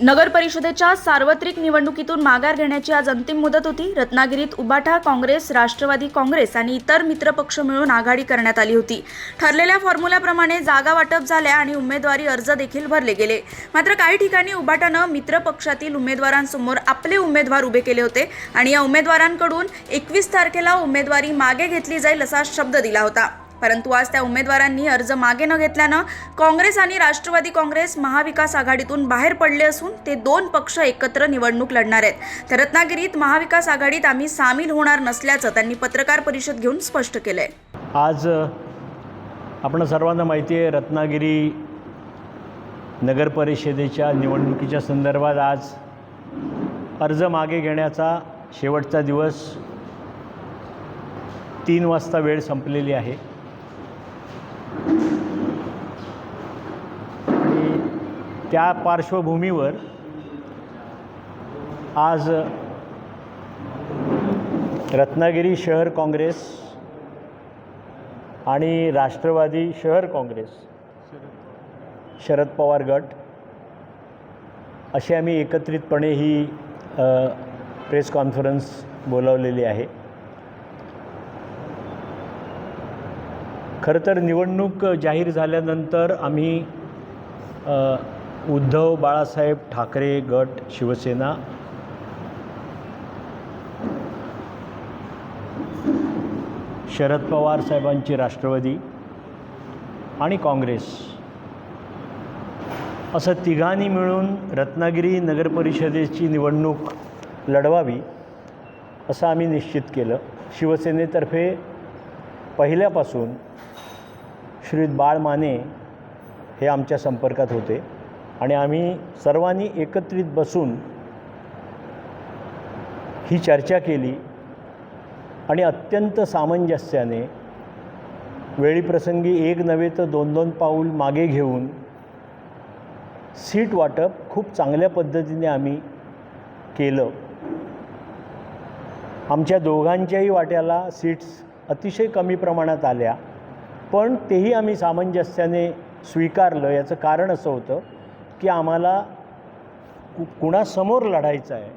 नगर परिषदेच्या सार्वत्रिक निवडणुकीतून माघार घेण्याची आज अंतिम मुदत होती. रत्नागिरीत उबाठा काँग्रेस राष्ट्रवादी काँग्रेस आणि इतर मित्रपक्ष मिळून आघाडी करण्यात आली होती. ठरलेल्या फॉर्म्युल्याप्रमाणे जागा वाटप झाल्या आणि उमेदवारी अर्ज देखील भरले गेले. मात्र काही ठिकाणी उबाटानं मित्रपक्षातील उमेदवारांसमोर आपले उमेदवार उभे केले होते आणि या उमेदवारांकडून एकवीस तारखेला उमेदवारी मागे घेतली जाईल असा शब्द दिला होता. परंतु आज त्या उमेदवारांनी अर्ज मागे न घेतल्यानं काँग्रेस आणि राष्ट्रवादी काँग्रेस महाविकास आघाडीतून बाहेर पडले असून ते दोन पक्ष एकत्र निवडणूक लढणार आहेत. तर रत्नागिरीत महाविकास आघाडीत आम्ही सामील होणार नसल्याचं त्यांनी पत्रकार परिषद घेऊन स्पष्ट केलं आहे आज आपण सर्वांना माहिती आहे रत्नागिरी नगर परिषदेच्या निवडणुकीच्या संदर्भात आज अर्ज मागे घेण्याचा शेवटचा दिवस तीन वाजता वेळ संपलेली आहे. त्या पार्श्वभूमीवर आज रत्नागिरी शहर काँग्रेस आणि राष्ट्रवादी शहर काँग्रेस शरद पवार गट अशी आम्ही एकत्रितपणे ही प्रेस कॉन्फरन्स बोलावलेली आहे. खरं तर निवडणूक जाहीर झाल्यानंतर आम्ही उद्धव बाळासाहेब ठाकरे गट शिवसेना. शरद पवार साहेबांची राष्ट्रवादी आणि काँग्रेस. असं तिघांनी मिळून रत्नागिरी नगरपरिषदेची निवडणूक लढवावी असं आम्ही निश्चित केलं. शिवसेनेतर्फे पहिल्यापासून श्री बाळ माने हे आमच्या संपर्कात होते. आणि आम्ही सर्वांनी एकत्रित बसून ही चर्चा केली आणि अत्यंत सामंजस्याने वेळीप्रसंगी एक नव्हे तर दोन दोन पाऊल मागे घेऊन सीट वाटप खूप चांगल्या पद्धतीने आम्ही केलं. आमच्या दोघांच्याही वाट्याला सीट्स अतिशय कमी प्रमाणात आल्या पण तेही आम्ही सामंजस्याने स्वीकारलं. याचं कारण असं होतं की आम्हाला कु कुणासमोर लढायचं आहे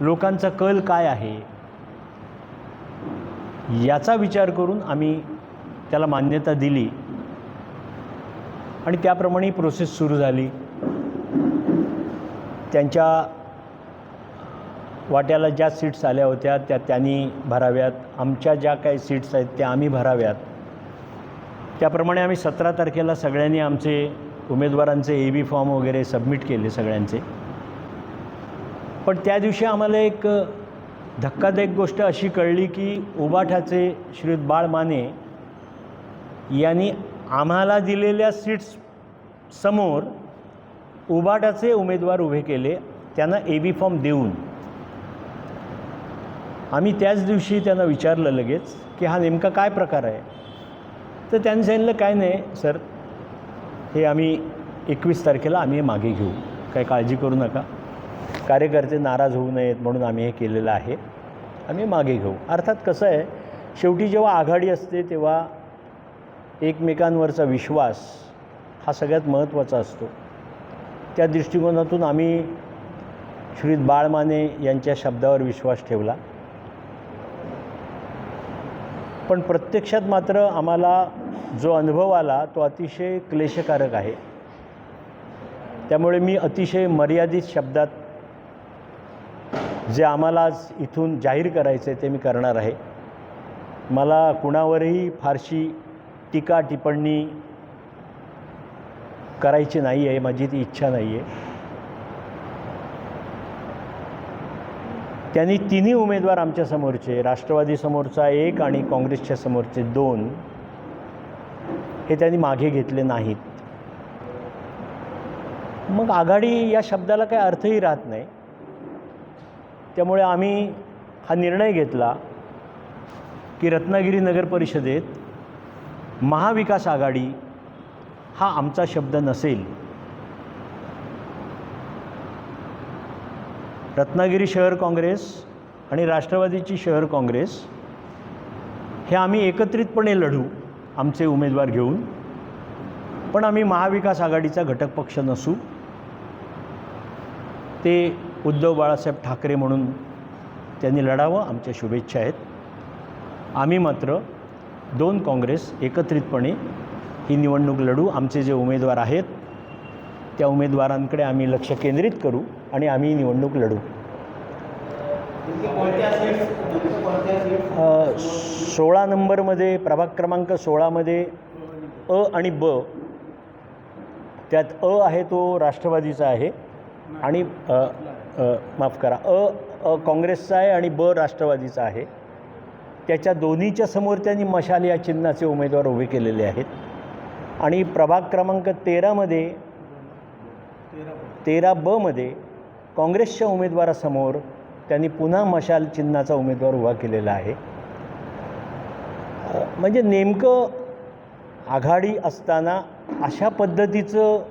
लोकांचा कल काय आहे? याचा विचार करून आम्ही त्याला मान्यता दिली. आणि त्याप्रमाणे प्रोसेस सुरू झाली. त्यांच्या वाट्याला ज्या सीट्स आल्या होत्या त्या त्यांनी भराव्यात. आमच्या ज्या काही सीट्स आहेत त्या आम्ही भराव्यात. त्याप्रमाणे आम्ही सतरा तारखेला सगळ्यांनी आमचे उमेदवारांचे ए बी फॉर्म वगैरे सबमिट केले सगळ्यांचे. पण त्या दिवशी आम्हाला एक धक्कादायक गोष्ट अशी कळली की उबाठाचे श्री बाळ माने यांनी आम्हाला दिलेल्या सीट्स समोर उबाटाचे उमेदवार उभे केले त्यांना ए बी फॉर्म देऊन. आम्ही त्याच दिवशी त्यांना विचारलं लगेच की हा नेमका काय प्रकार आहे? तर त्यांनी सांगितलं काय नाही सर हे आम्ही एकवीस तारखेला आम्ही हे मागे घेऊ. काही काळजी करू नका. कार्यकर्ते नाराज होऊ नयेत म्हणून आम्ही हे केलेलं आहे. आम्ही मागे घेऊ. अर्थात कसं आहे शेवटी जेव्हा आघाडी असते तेव्हा एकमेकांवरचा विश्वास हा सगळ्यात महत्त्वाचा असतो. त्या दृष्टिकोनातून आम्ही श्री बाळमाने यांच्या शब्दावर विश्वास ठेवला. पण प्रत्यक्षात मात्र आम्हाला जो अनुभव आला तो अतिशय क्लेशकारक आहे. त्यामुळे मी अतिशय मर्यादित शब्दात जे आम्हाला आज इथून जाहीर करायचं आहे ते मी करणार आहे. मला कुणावरही फारशी टीका टिप्पणी करायची नाही आहे माझी ती इच्छा नाही आहे त्यांनी तिन्ही उमेदवार आमच्यासमोरचे राष्ट्रवादीसमोरचा राष्ट्रवादी समोरचा एक आणि काँग्रेसच्या समोरचे दोन हे त्यांनी मागे घेतले नाहीत. मग आघाडी या शब्दाला काही अर्थही राहत नाही. त्यामुळे आम्ही हा निर्णय घेतला की रत्नागिरी नगर परिषदेत महाविकास आघाडी हा आमचा शब्द नसेल. रत्नागिरी शहर काँग्रेस आणि राष्ट्रवादीची शहर काँग्रेस हे आम्ही एकत्रितपणे लढू आमचे उमेदवार घेऊन. पण आम्ही महाविकास आघाडीचा घटक पक्ष नसू. ते उद्धव बाळासाहेब ठाकरे म्हणून त्यांनी लढावं आमच्या शुभेच्छा आहेत. आम्ही मात्र दोन काँग्रेस एकत्रितपणे ही निवडणूक लढू आमचे जे उमेदवार आहेत त्या उमेदवारांकडे आम्ही लक्ष केंद्रित करू आणि आम्ही निवडणूक लढू. सोळा नंबरमध्ये प्रभाग क्रमांक सोळामध्ये अ आणि ब त्यात अ आहे तो राष्ट्रवादीचा आहे आणि माफ करा अ अ काँग्रेसचा आहे आणि ब राष्ट्रवादीचा आहे. त्याच्या दोन्हीच्या समोर त्यांनी मशाल या चिन्हाचे उमेदवार उभे केलेले आहेत. आणि प्रभाग क्रमांक तेरामध्ये तेरा बमध्ये काँग्रेसच्या उमेदवारासमोर त्यांनी पुन्हा मशाल चिन्हाचा उमेदवार उभा केलेला आहे. म्हणजे नेमकं आघाडी असताना अशा पद्धतीचं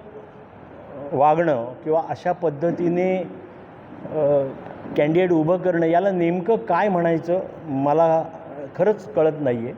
वागणं किंवा अशा पद्धतीने कॅन्डिडेट उभं करणं याला नेमकं काय म्हणायचं मला खरंच कळत नाही आहे